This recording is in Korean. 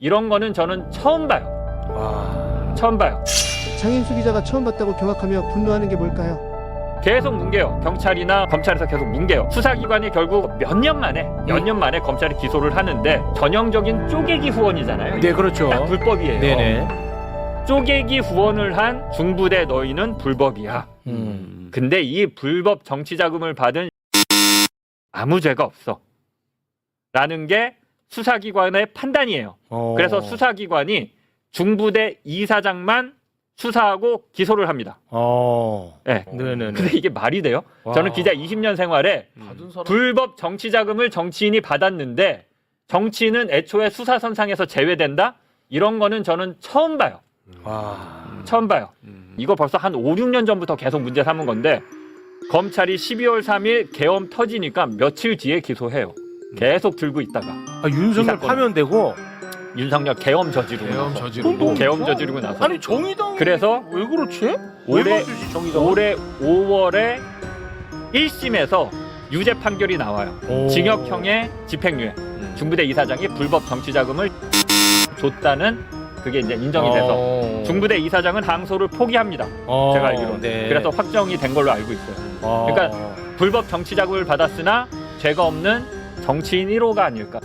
이런 거는 저는 처음 봐요. 와. 처음 봐요. 장인수 기자가 처음 봤다고 경악하며 분노하는 게 뭘까요? 계속 뭉개요. 경찰이나 검찰에서 계속 뭉개요. 수사기관이 결국 몇 년 만에, 몇 년 만에 검찰이 기소를 하는데 전형적인 쪼개기 후원이잖아요. 네, 그렇죠. 딱 불법이에요. 네네. 쪼개기 후원을 한 중부대 너희는 불법이야. 음. 근데 이 불법 정치 자금을 받은 아무 죄가 없어. 라는 게 수사기관의 판단이에요. 어. 그래서 수사기관이 중부대 이사장만 수사하고 기소를 합니다. 어. 예. 네네네. 근데 이게 말이 돼요? 와. 저는 기자 20년 생활에 받은 사람. 불법 정치 자금을 정치인이 받았는데 정치인은 애초에 수사선상에서 제외된다? 이런 거는 저는 처음 봐요. 와. 처음 봐요. 이거 벌써 한 5, 6년 전부터 계속 문제 삼은 건데 검찰이 12월 3일 계엄 터지니까 며칠 뒤에 기소해요. 계속 들고 있다가 아, 윤석열 이 사건. 파면 되고 윤석열 계엄 저지르고 계엄 나서 저지르고 계엄 저지르고 나서 아니 정의당 그래서 왜 그렇지? 올해- 왜 정의당? 올해 5월에 1심에서 유죄 판결이 나와요. 오. 징역형의 집행유예. 중부대 이사장이 불법 정치 자금을 줬다는 그게 이제 인정이 돼서 어. 중부대 이사장은 항소를 포기합니다. 어, 제가 알기로는. 네. 그래서 확정이 된 걸로 알고 있어요. 어. 그러니까 불법 정치 자금을 받았으나 죄가 없는 정치인 1호가 아닐까.